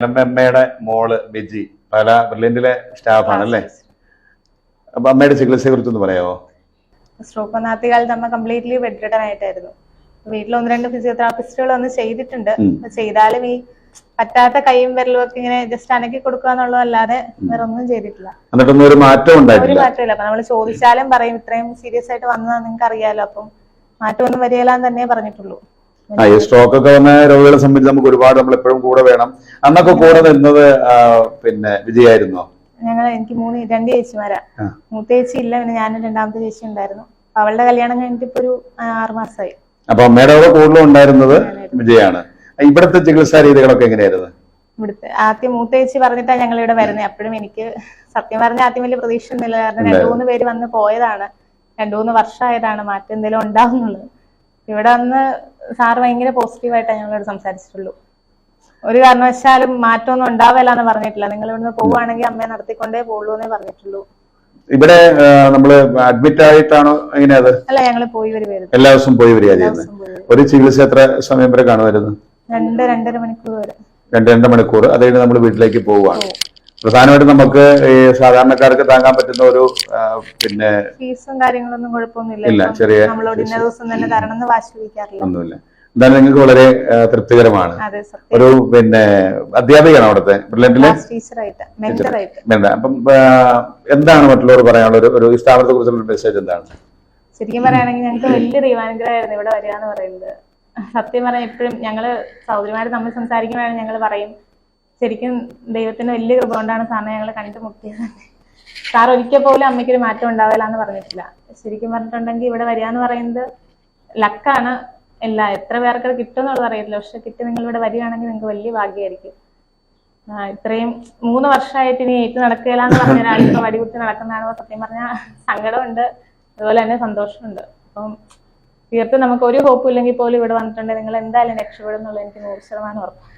അമ്മയുടെ മോൾ ബിജി പല ബ്രില്യന്റിലെ സ്റ്റാഫാണ് അല്ലേ അപ്പൊ അമ്മയുടെ ചികിത്സയെ കുറിച്ചൊന്ന് പറയാമോ? സ്ട്രോക്ക് ഒന്നാമത്തെ കാലത്ത് അമ്മ കംപ്ലീറ്റ്ലി ബെഡ് റിട്ടൺ ആയിട്ടായിരുന്നു. വീട്ടിൽ ഒന്ന് രണ്ട് ഫിസിയോതെറാപ്പിസ്റ്റുകൾ ഒന്ന് ചെയ്തിട്ടുണ്ട്. ചെയ്താലും ഈ പറ്റാത്ത കൈയും വിരലും ഒക്കെ ഇങ്ങനെ ജസ്റ്റ് അനക്കി കൊടുക്കുക എന്നുള്ളതല്ലാതെ വേറെ ഒന്നും ചെയ്തിട്ടില്ല. എന്നിട്ടൊന്നും ഒരു മാറ്റം ഒരു മാറ്റമില്ല അപ്പൊ നമ്മൾ ചോദിച്ചാലും പറയും ഇത്രയും സീരിയസ് ആയിട്ട് വന്നതാ നിങ്ങൾക്ക് അറിയാലോ അപ്പം മാറ്റമൊന്നും വരികയില്ലാന്ന് തന്നെ പറഞ്ഞിട്ടുള്ളൂ. ആ ഈ സ്ട്രോക്ക് ഒക്കെ വന്ന രോഗികളെ സംബന്ധിച്ച് നമുക്ക് ഒരുപാട് നമ്മൾ എപ്പോഴും കൂടെ വേണം. അന്നൊക്കെ കൂടെ നിന്നത് പിന്നെ വിജയായിരുന്നോ? ഞങ്ങൾ എനിക്ക് മൂന്ന് രണ്ട് ചേച്ചിമാരാ. മൂത്ത ചേച്ചി ഇല്ല പിന്നെ ഞാനും രണ്ടാമത്തെ ചേച്ചി ഉണ്ടായിരുന്നു. അവളുടെ കല്യാണം കഴിഞ്ഞിട്ട് ഇപ്പൊ ഒരു മാസമായി അപ്പൊ അമ്മയുടെ കൂടെ കൂടുതലും ഉണ്ടായിരുന്നത് വിജയാണ്. ഇവിടുത്തെ ചികിത്സാ രീതികളൊക്കെ എങ്ങനെയായിരുന്നു? ഇവിടുത്തെ ആദ്യം മൂത്ത ചേച്ചി പറഞ്ഞിട്ടാണ് ഞങ്ങൾ ഇവിടെ വരുന്നത് അപ്പോഴും എനിക്ക് സത്യം പറഞ്ഞ ആദ്യം വലിയ പ്രതീക്ഷ ഒന്നുമില്ല. കാരണം രണ്ടു മൂന്ന് പേര് വന്ന് പോയതാണ്. രണ്ടു മൂന്ന് വർഷമായതാണ് മാറ്റം എന്തെങ്കിലും ഉണ്ടാവുന്നുള്ളത് ഇവിടെ വന്ന് സാറ് ഭയങ്കര പോസിറ്റീവായിട്ടാണ് ഞങ്ങളോട് സംസാരിച്ചിട്ടുള്ളൂ. ഒരു കാരണവശാലും മാറ്റമൊന്നും ഉണ്ടാവില്ല എന്ന് പറഞ്ഞിട്ടില്ല. നിങ്ങൾ ഇവിടുന്ന് പോവുകയാണെങ്കിൽ അമ്മയെ നടത്തിക്കൊണ്ടേ പോകുള്ളൂ എന്നേ പറഞ്ഞിട്ടുള്ളൂ. ഇവിടെ നമ്മൾ അഡ്മിറ്റ് ആയിട്ടാണോ എങ്ങനെയത് അല്ല ഞങ്ങൾ പോയി വരുമായിരുന്നു എല്ലാ ദിവസവും പോയി വരിക ചെയ്യുന്നത് വരും. ഒരു ചികിത്സ എത്ര സമയം വരെ കാണുമായിരുന്നു? രണ്ട് രണ്ടര മണിക്കൂർ വരെ. രണ്ട് രണ്ട് മണിക്കൂർ. അത് കഴിഞ്ഞ് നമ്മൾ വീട്ടിലേക്ക് പോവുകയാണ്. പ്രധാനമായിട്ടും നമുക്ക് ഈ സാധാരണക്കാർക്ക് താങ്ങാൻ പറ്റുന്ന ഒരു പിന്നെ ഫീസും കാര്യങ്ങളൊന്നും കുഴപ്പമൊന്നുമില്ല. ചെറിയ നമ്മളോട് ഇന്ന ദിവസം തന്നെ തരണം എന്ന് ഒന്നുമില്ല. എന്തായാലും നിങ്ങൾക്ക് വളരെ തൃപ്തികരമാണ്. ഒരു പിന്നെ അധ്യാപികയാണ് അവിടുത്തെ ബ്രില്യന്റിലെ? അപ്പം എന്താണ് മറ്റുള്ളവർ പറയാനുള്ള ഒരു ഈ സ്ഥാപനത്തെ കുറിച്ചുള്ള മെസ്സേജ് എന്താണ്? ശരിക്കും പറയുകയാണെങ്കിൽ ഞങ്ങൾക്ക് വലിയ ദൈവാനുഗ്രഹമായിരുന്നു ഇവിടെ വരിക എന്ന് പറയുന്നത്. സത്യം പറയാൻ എപ്പോഴും ഞങ്ങൾ സഹോദരിമാർ തമ്മിൽ സംസാരിക്കുമ്പോഴാണ് ഞങ്ങൾ പറയും ശരിക്കും ദൈവത്തിന്റെ വലിയ കൃപ കൊണ്ടാണ് സാറിനെ ഞങ്ങൾ കണ്ടുമുട്ടിയത് മുട്ടിയത്. സാർ ഒരിക്കൽ പോലും അമ്മയ്ക്കൊരു മാറ്റം ഉണ്ടാവില്ല എന്ന് പറഞ്ഞിട്ടില്ല. ശരിക്കും പറഞ്ഞിട്ടുണ്ടെങ്കിൽ ഇവിടെ വരിക എന്ന് പറയുന്നത് ലക്കാണ്. എല്ലാ എത്ര പേർക്ക് അത് കിട്ടുമെന്നുള്ളത് അറിയത്തില്ല. പക്ഷെ കിട്ടി നിങ്ങൾ ഇവിടെ വരികയാണെങ്കിൽ നിങ്ങൾക്ക് വലിയ ഭാഗ്യമായിരിക്കും. ഇത്രയും മൂന്ന് വർഷമായിട്ട് ഇനി ഏറ്റു നടക്കുകയില്ല എന്ന് പറഞ്ഞ ഒരാൾ വടികുത്തി നടക്കുന്നതാണ് സത്യം പറഞ്ഞാൽ സങ്കടമുണ്ട്. അതുപോലെ തന്നെ സന്തോഷമുണ്ട്. അപ്പം തീർത്തും നമുക്ക് ഒരു ഹോപ്പും ഇല്ലെങ്കിൽ പോലും ഇവിടെ വന്നിട്ടുണ്ടെങ്കിൽ നിങ്ങൾ എന്തായാലും രക്ഷപ്പെടും എന്നുള്ളത് എനിക്ക് നൂറ് ശതമാനം ഉറപ്പാണ്.